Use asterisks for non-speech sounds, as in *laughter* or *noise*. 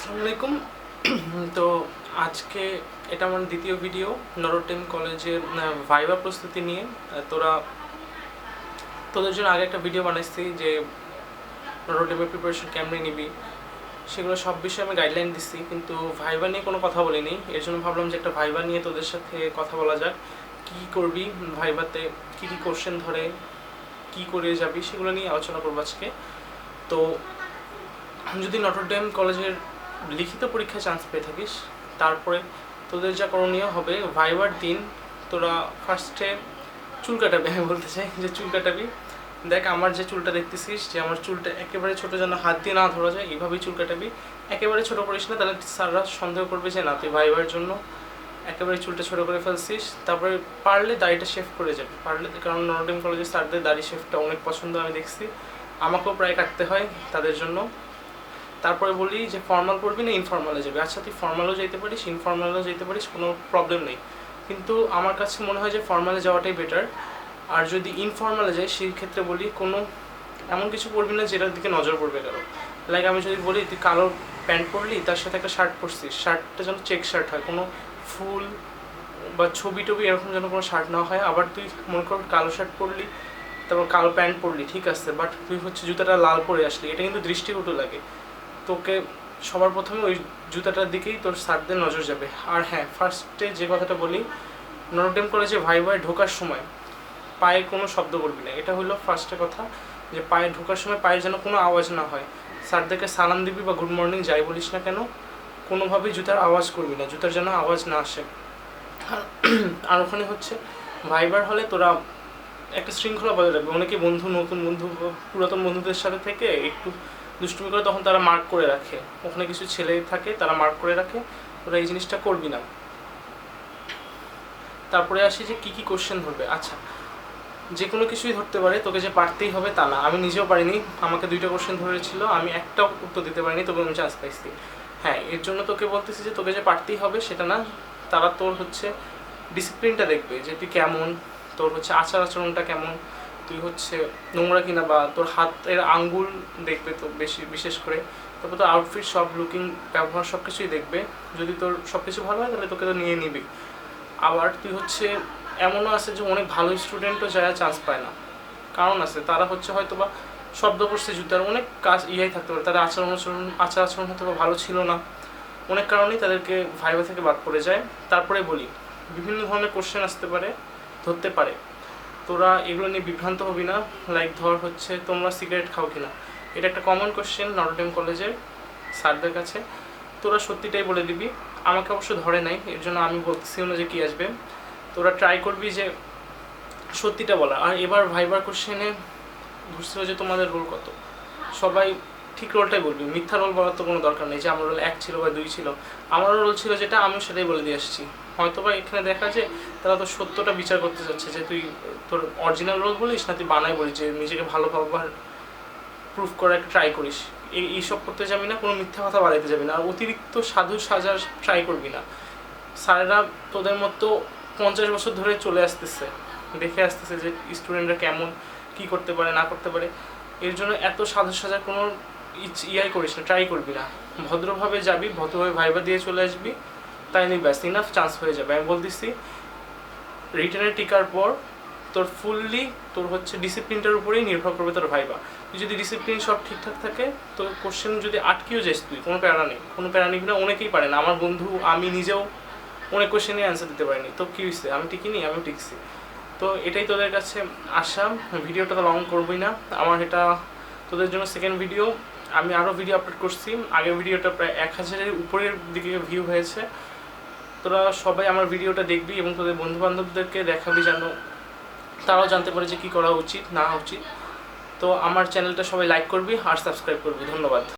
আসসালামু আলাইকুম। *clears throat* তো আজকে এটা আমার দ্বিতীয় ভিডিও নরোটেম কলেজের ভাইবা প্রস্তুতি নিয়ে। তোরা, তোদের জন্য আগে একটা ভিডিও বানাইছি যে নরোটেমের প্রিপারেশন কেমনে নিবি। সেগুলো সব বিষয়ে আমি গাইডলাইন দিচ্ছি কিন্তু ভাইবা নিয়ে কোনো কথা বলিনি। এর জন্য ভাবলাম যে একটা ভাইবা নিয়ে তোদের সাথে কথা বলা যাক। কী কী করবি ভাইবাতে কী কী কোশ্চেন ধরে? কী করে যাবি? সেগুলো নিয়ে আলোচনা করব আজকে। তো যদি নটরডেম কলেজের লিখিত পরীক্ষায় চান্স পেয়ে থাকিস। তারপরে তোদের যা করণীয় হবে, ভাইবার দিন তোরা ফার্স্টে চুল কাটাবি, আমি বলতে চাই যে চুল কাটাবি। দেখ, আমার যে চুলটা দেখতেছিস, যে আমার চুলটা একেবারে ছোটো যেন হাত দিয়ে না ধরা যায়, এইভাবেই চুল কাটাবি। একেবারে ছোটো করিস না, তাহলে স্যাররা সন্দেহ করবে যে না, তুই ভাইবার জন্য একেবারে চুলটা ছোটো করে ফেলছিস। তারপরে পারলে দাড়িটা শেভ করে যাবে পারলে, কারণ নটরডেম কলেজের স্যারদের দাড়ি শেভটা অনেক পছন্দ আমি দেখছি। আমাকেও প্রায় কাটতে হয় তাদের জন্য। তারপরে বলি যে ফর্মাল করবি না ইনফর্মালে যাবি। আচ্ছা তুই ফর্মালও যেতে পারিস ইনফর্মালও যেতে পারিস, কোনো প্রবলেম নেই। কিন্তু আমার কাছে মনে হয় যে ফর্মালে যাওয়াটাই বেটার আর যদি ইনফর্মালে যাই সেই ক্ষেত্রে বলি কোনো এমন কিছু পরবি না যেটার দিকে নজর পড়বে কারও। লাইক আমি যদি বলি, তুই কালো প্যান্ট পরলি, তার সাথে একটা শার্ট পরছিস। শার্টটা যেন চেক শার্ট হয়, কোনো ফুল বা ছবি টবি এরকম যেন কোনো শার্ট না হয়। আবার তুই মনে কর কালো শার্ট পরলি, তারপর কালো প্যান্ট পরলি, ঠিক আছে? বাট তুই হচ্ছে জুতাটা লাল পরে আসলি, এটা কিন্তু দৃষ্টিকটু লাগে। তোকে সবার প্রথমে ওই জুতাটার দিকেই তোর স্যারদের নজর যাবে। আর হ্যাঁ ফার্স্টে যে কথাটা বলি নরোটেম কলেজে ভাই ভাই ঢোকার সময় পায়ে কোনো শব্দ করবি না। এটা হলো ফার্স্টে কথা, যে পায়ে ঢোকার সময় পায়ে যেন কোনো আওয়াজ না হয়। স্যারদেরকে সালাম দিবি বা গুড মর্নিং যাই বলিস না কেন, কোনোভাবেই জুতার আওয়াজ করবি না, জুতার যেন আওয়াজ না আসে। আর ওখানে হচ্ছে, ভাইবার হলে তোরা একটা শৃঙ্খলা বজায় রাখবে। অনেকে বন্ধু, নতুন বন্ধু, পুরাতন বন্ধুদের সাথে থেকে একটু দুষ্টুমি করে তখন তারা মার্ক করে রাখে। ওখানে কিছু ছেলে থাকে, তারা মার্ক করে রাখে। তোরা এই জিনিসটা করবি না। তারপরে আসি যে কি কি কোশ্চেন ধরবে। আচ্ছা যে কোনো কিছুই ধরতে পারে, তোকে যে পারতেই হবে তা না। আমি নিজেও পারিনি, আমাকে দুইটা কোশ্চেন ধরেছিল আমি একটা উত্তর দিতে পারিনি তবে আমি চান্স পাইছি। হ্যাঁ এর জন্য তোকে বলতেছি যে তোকে যে পারতেই হবে সেটা না, তারা তোর হচ্ছে ডিসিপ্লিনটা দেখবে যে তুই কেমন তোর হচ্ছে আচার আচরণটা কেমন? তুই হচ্ছে নোংরা কিনা বা তোর হাতের আঙ্গুল দেখবে তো বেশি, বিশেষ করে। তারপর তোর আউটফিট সব লুকিং ব্যবহার সব কিছুই দেখবে। যদি তোর সব কিছু ভালো হয়, তাহলে তোকে তো নিয়ে নিবি। আবার তুই হচ্ছে এমনও আছে যে অনেক ভালো স্টুডেন্টও যারা চান্স পায় না। কারণ আছে, তারা হচ্ছে হয়তো বা শব্দ করছে জুতার অনেক কাজ ইয়াই থাকতে পারে। তাদের আচরণ আচরণ, আচার আচরণ হয়তো বা ভালো ছিল না। অনেক কারণেই তাদেরকে ভাইবা থেকে বাদ পড়ে যায়। তারপরে বলি, বিভিন্ন ধরনের কোশ্চেন আসতে পারে। ধরতে পারে। তোরা এগুলো নিয়ে বিভ্রান্ত হবি না। লাইক ধর হচ্ছে তোমরা সিগারেট খাও কিনা। এটা একটা কমন কোশ্চেন নটরডেম কলেজের স্যারদের কাছে। তোরা সত্যিটাই বলে দিবি। আমাকে অবশ্য ধরে নাই। এর জন্য আমি বলতেছিও না যে কী আসবে। তোরা ট্রাই করবি যে সত্যিটা বলা। আর এবার ভাইবার কোশ্চেনে ধরছিল যে তোমাদের রোল কত? সবাই ঠিক রোলটাই বলবি। মিথ্যা রোল বলার তো কোনো দরকার নেই। যে আমার রোল এক ছিল বা দুই ছিল। আমারও রোল ছিল যেটা, আমিও সেটাই বলে দিয়ে আসছি। হয়তো বা এখানে দেখা যায় তারা তো সত্যটা বিচার করতে চাচ্ছে যে তুই, তোর অরিজিনাল রোল বলিস না তুই বানাই বলিস, যে নিজেকে ভালো পাবার প্রুফ করার একটা ট্রাই করিস। এই, এইসব করতে যাবি না, কোনো মিথ্যা কথা বাড়াইতে যাবি না। আর অতিরিক্ত সাধু সাজার ট্রাই করবি না। স্যারেরা তোদের মতো পঞ্চাশ বছর ধরে চলে আসতেছে, দেখে আসতেছে যে স্টুডেন্টরা কেমন, কি করতে পারে, না করতে পারে। এর জন্য এত সাধু সাজার কোনো ইয়াই করিস না ট্রাই করবি না। ভদ্রভাবে যাবি, ভদ্রভাবে ভাইবা দিয়ে চলে আসবি। নিয়ে ব্যাস ইনাফ চান্স হয়ে যাবে। আমি বলতেছি রিটার্নের টিকার পর তোর ফুললি তোর হচ্ছে ডিসিপ্লিনটার উপরেই নির্ভর করবে তোর ভাইবা তুই যদি ডিসিপ্লিন সব ঠিকঠাক থাকে, তোর কোশ্চেন যদি আটকেও যাস তুই, কোনো প্যারা নেই। কোনো প্যারা নিবি না, অনেকেই পারে না। আমার বন্ধু, আমি নিজেও অনেক কোশ্চেনে অ্যান্সার দিতে পারিনি। তো কী হয়েছে আমি টিকিনি আমি টিকছি। তো এটাই তোদের কাছে আসা ভিডিওটা তো লং করবই না। আমার এটা তোদের জন্য সেকেন্ড ভিডিও আমি আরও ভিডিও আপলোড করছি। আগের ভিডিওটা প্রায় এক হাজারের উপরের দিকে ভিউ হয়েছে। তোরা সবাই আমার ভিডিওটা দেখবি এবং তোদের বন্ধুবান্ধবদেরকে দেখাবি যেন তারাও জানতে পারে যে কী করা উচিত, না উচিত। তো আমার চ্যানেলটা সবাই লাইক করবি আর সাবস্ক্রাইব করবি। ধন্যবাদ।